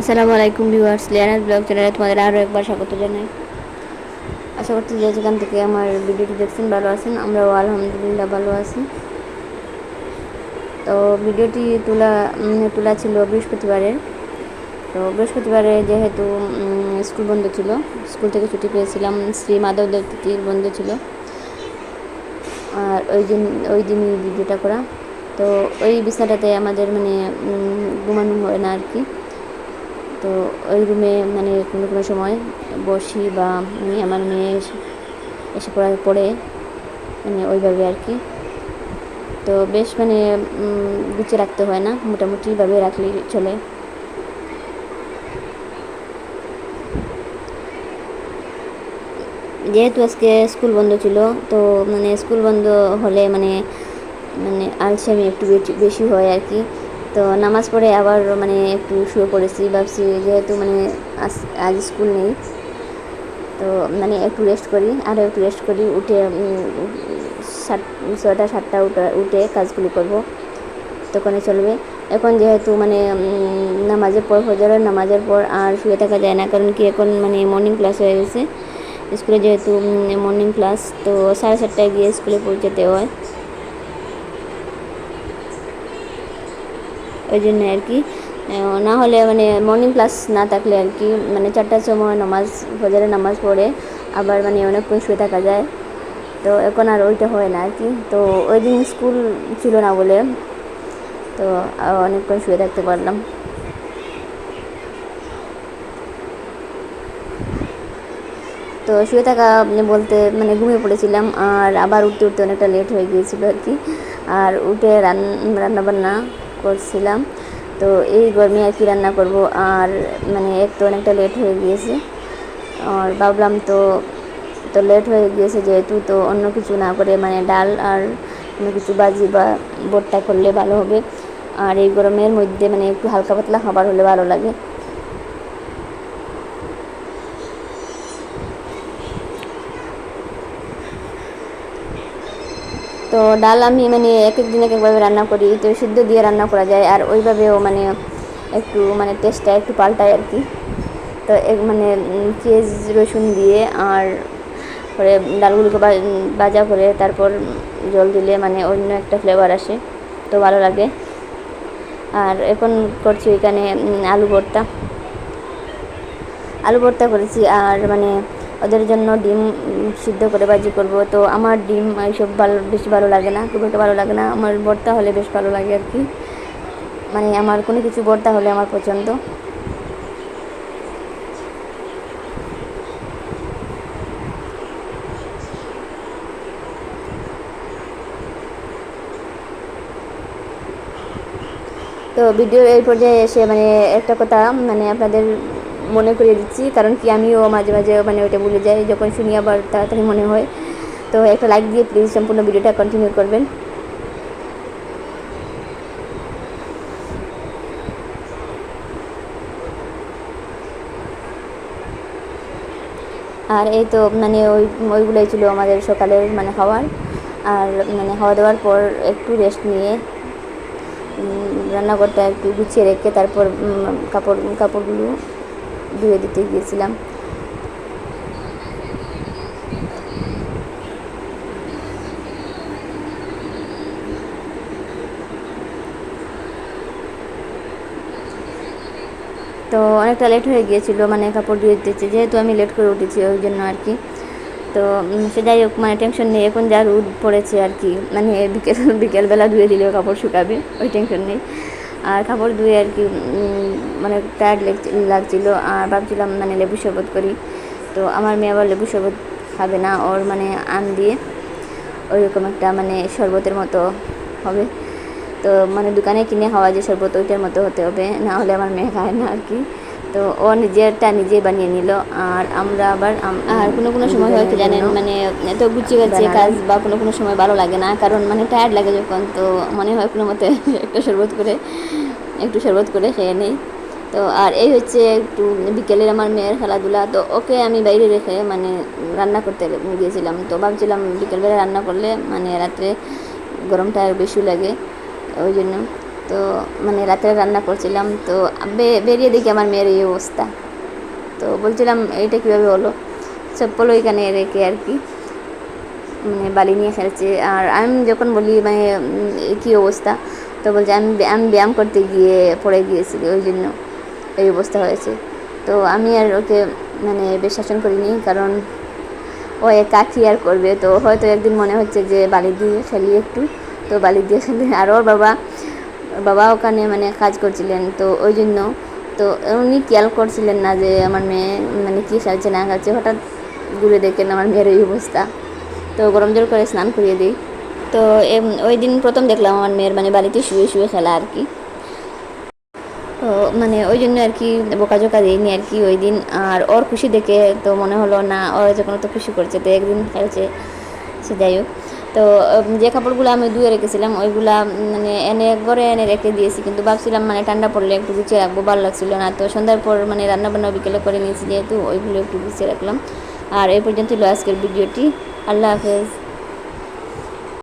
আসসালামু আলাইকুম viewers লিয়ানার blog চ্যানেলে তোমাদের আরও একবার স্বাগত জানাই। আশা করছি যে যেখান থেকে আমার ভিডিওটি দেখছেন ভালো আছেন, আমরাও আলহামদুলিল্লাহ ভালো আছি। তো ভিডিওটি তোলা তোলা ছিল বৃহস্পতিবারে। তো বৃহস্পতিবারে যেহেতু স্কুল বন্ধ ছিল, স্কুল থেকে ছুটি পেয়েছিলাম, শ্রী মাধব দেবতিথির বন্ধ ছিল। আর ওই দিন, ওই দিনই ভিডিওটা করা। তো ওই বিছানাটাতে আমাদের মানে ঘুমানো হয় না আর কি। তো ওই রুমে মানে কোনো কোনো সময় বসি বা আমি আমার মেয়ে এসে পড়ার পরে মানে ওইভাবে আর কি। তো বেশ মানে গুছিয়ে রাখতে হয় না মোটামুটিভাবে রাখলে চলে। যেহেতু আজকে স্কুল বন্ধ ছিল, তো মানে স্কুল বন্ধ হলে মানে মানে আলসেমি একটু বেশি হয় আর কি। তো নামাজ পড়ে আবার মানে একটু শুয়ে পড়েছি, ভাবছি যেহেতু মানে আজ স্কুল নেই, তো মানে একটু রেস্ট করি আরও একটু রেস্ট করি, উঠে, সাত, ছয়টা, সাতটা উঠে উঠে কাজগুলো করব, তখনই চলবে। এখন যেহেতু মানে নামাজের পর, ফজরের নামাজের পর আর শুয়ে থাকা যায় না, কারণ কি এখন মানে মর্নিং ক্লাস হয়ে গেছে। স্কুলে যেহেতু মর্নিং ক্লাস তো সাড়ে সাতটায় গিয়ে স্কুলে পৌঁছাতে হয়। ওই জন্য আর কি। না হলে মানে মর্নিং ক্লাস না থাকলে আর কি মানে চারটার সময় নামাজ, ফজরের নামাজ পড়ে আবার মানে অনেকক্ষণ শুয়ে থাকা যায়। তো এখন আর ওইটা হয় না আর কি। তো ওই দিন স্কুল ছিল না বলে তো অনেকক্ষণ শুয়ে থাকতে পারলাম। তো শুয়ে থাকা মানে বলতে মানে ঘুমিয়ে পড়েছিলাম আর আবার উঠতে উঠতে অনেকটা লেট হয়ে গিয়েছিল আর কি। আর উঠে রান রান্নাবান্না করছিলাম। তো এই গরমে আর কি রান্না করব। আর মানে এক তো অনেকটা লেট হয়ে গিয়েছে। আর ভাবলাম তো তো লেট হয়ে গিয়েছে যেহেতু, তো অন্য কিছু না করে মানে ডাল আর অন্য কিছু বাজি বা ভর্তা করলে ভালো হবে। আর এই গরমের মধ্যে মানে একটু হালকা পাতলা খাবার হলে ভালো লাগে। তো ডাল আমি মানে এক এক দিন এক একভাবে রান্না করি, তো সিদ্ধ দিয়ে রান্না করা যায় আর ওইভাবেও মানে একটু মানে টেস্টটা একটু পাল্টায় আর কি। তো এক মানে পেঁয়াজ, রসুন দিয়ে আর পরে ডালগুলোকে ভাজা করে তারপর জল দিলে মানে অন্য একটা ফ্লেভার আসে, তো ভালো লাগে। আর এখন করছি এখানে আলু ভর্তা। আলু ভর্তা করেছি আর মানে ওদের জন্য ডিম সিদ্ধ করে ভাজি করব। তো আমার ডিম এইসব ভালো, বেশি ভালো লাগে না, খুব একটা ভালো লাগে না। আমার ভর্তা হলে বেশ ভালো লাগে আর কি। মানে আমার কোনো কিছু ভর্তা হলে আমার পছন্দ। তো ভিডিও এই পর্যায়ে এসে মানে একটা কথা মানে আপনাদের মনে করিয়ে দিচ্ছি, কারণ কি আমিও মাঝে মাঝে মানে ওইটা ভুলে যাই, যখন শুনি আবার তাড়াতাড়ি মনে হয়। তো একটা লাইক দিয়ে প্লিজ সম্পূর্ণ ভিডিওটা কন্টিনিউ করবেন। আর এই তো মানে ওই, ওইগুলোই ছিল আমাদের সকালের মানে খাওয়ার। আর মানে খাওয়া দাওয়ার পর একটু রেস্ট নিয়ে রান্নাঘরটা একটু গুছিয়ে রেখে তারপর কাপড়, কাপড়গুলো ধুয়ে দিতে গিয়েছিলাম। তো অনেকটা লেট হয়ে গিয়েছিল মানে কাপড় ধুয়ে দিতেছে যেহেতু আমি লেট করে উঠেছি ওই জন্য আর কি। তো সে যাই হোক মানে টেনশন নেই, এখন যা রোদ পড়েছে আর কি মানে বিকেল, বিকেলবেলা ধুয়ে দিলেও কাপড় শুকাবে, ওই টেনশন নেই। আর খাবার ধুয়ে আর কি মানে টায়ার্ড লাগছিল। আর ভাবছিলাম মানে লেবু শরবত করি। তো আমার মেয়ে আবার লেবু শরবত খাবে না, ওর মানে আম দিয়ে ওইরকম একটা মানে শরবতের মতো হবে। তো মানে দোকানে কিনে খাওয়া যে শরবত, ওইটার মতো হতে হবে। না হলে আমার মেয়ে খায় না আর কি। তো ও নিজেরটা নিজেই বানিয়ে নিল আর আমরা আবার আর কোনো কোনো সময় হয়তো জানেন মানে এত গুছিয়ে গাছিয়ে কাজ বা কোনো কোনো সময় ভালো লাগে না কারণ মানে টায়ার্ড লাগে যখন তো মনে হয় কোনো মতে একটা শরবত করে একটু শরবত করে খেয়ে নেই। তো আর এই হচ্ছে একটু বিকেলের আমার মেয়ের খেলাধুলা তো ওকে আমি বাইরে রেখে মানে রান্না করতে গিয়েছিলাম তো ভাবছিলাম বিকেলবেলা রান্না করলে মানে রাত্রে গরমটা আর বেশি লাগে ওই জন্য। তো মানে রাতে রান্না করছিলাম, তো বেরিয়ে দেখি আমার মেয়ের এই অবস্থা। তো বলছিলাম, এইটা কীভাবে হলো? চপ্পল ওইখানে রেখে আর কি মানে বালি নিয়ে খেলছে আর আমি যখন বলি মানে কী অবস্থা? তো বলছে, আমি আমি ব্যায়াম করতে গিয়ে পড়ে গিয়েছি, ওই জন্য এই অবস্থা হয়েছে। তো আমি আর ওকে মানে বেশ শাসন করিনি, কারণ ও একা কি আর করবে? তো হয়তো একদিন মনে হচ্ছে যে বালি দিয়ে খেলি একটু, তো বালি দিয়ে খেলি আর ওর বাবা বাবা ওখানে মানে কাজ করছিলেন, তো ওই জন্য, তো উনি খেয়াল করছিলেন না যে আমার মেয়ে মানে কী খেলছে না খেলছে হঠাৎ ঘুরে দেখেন আমার মেয়ের এই অবস্থা। তো গরম জল করে স্নান করিয়ে দিই। তো ওই দিন প্রথম দেখলাম আমার মেয়ের মানে বাড়িতে শুয়ে শুয়ে খেলা আর কি। তো মানে ওই জন্য আর কি বোকাজোকা দিইনি আর কি ওই দিন। আর ওর খুশি দেখে তো মনে হলো, না, ও যখন তো খুশি করছে, তো একদিন খেলছে। সে যাই হোক। তো যে কাপড়গুলো আমি ধুয়ে রেখেছিলাম, ওইগুলা মানে এনে ঘরে এনে রেখে দিয়েছি। কিন্তু ভাবছিলাম মানে ঠান্ডা পড়লে একটু গুছিয়ে রাখব, ভালো লাগছিল না। তো সন্ধ্যার পর মানে রান্নাবান্না বিকেলে করে নিয়েছি যেহেতু, ওইগুলো একটু গুছিয়ে রাখলাম। আর এই পর্যন্ত আজকের ভিডিওটি। আল্লাহ হাফেজ।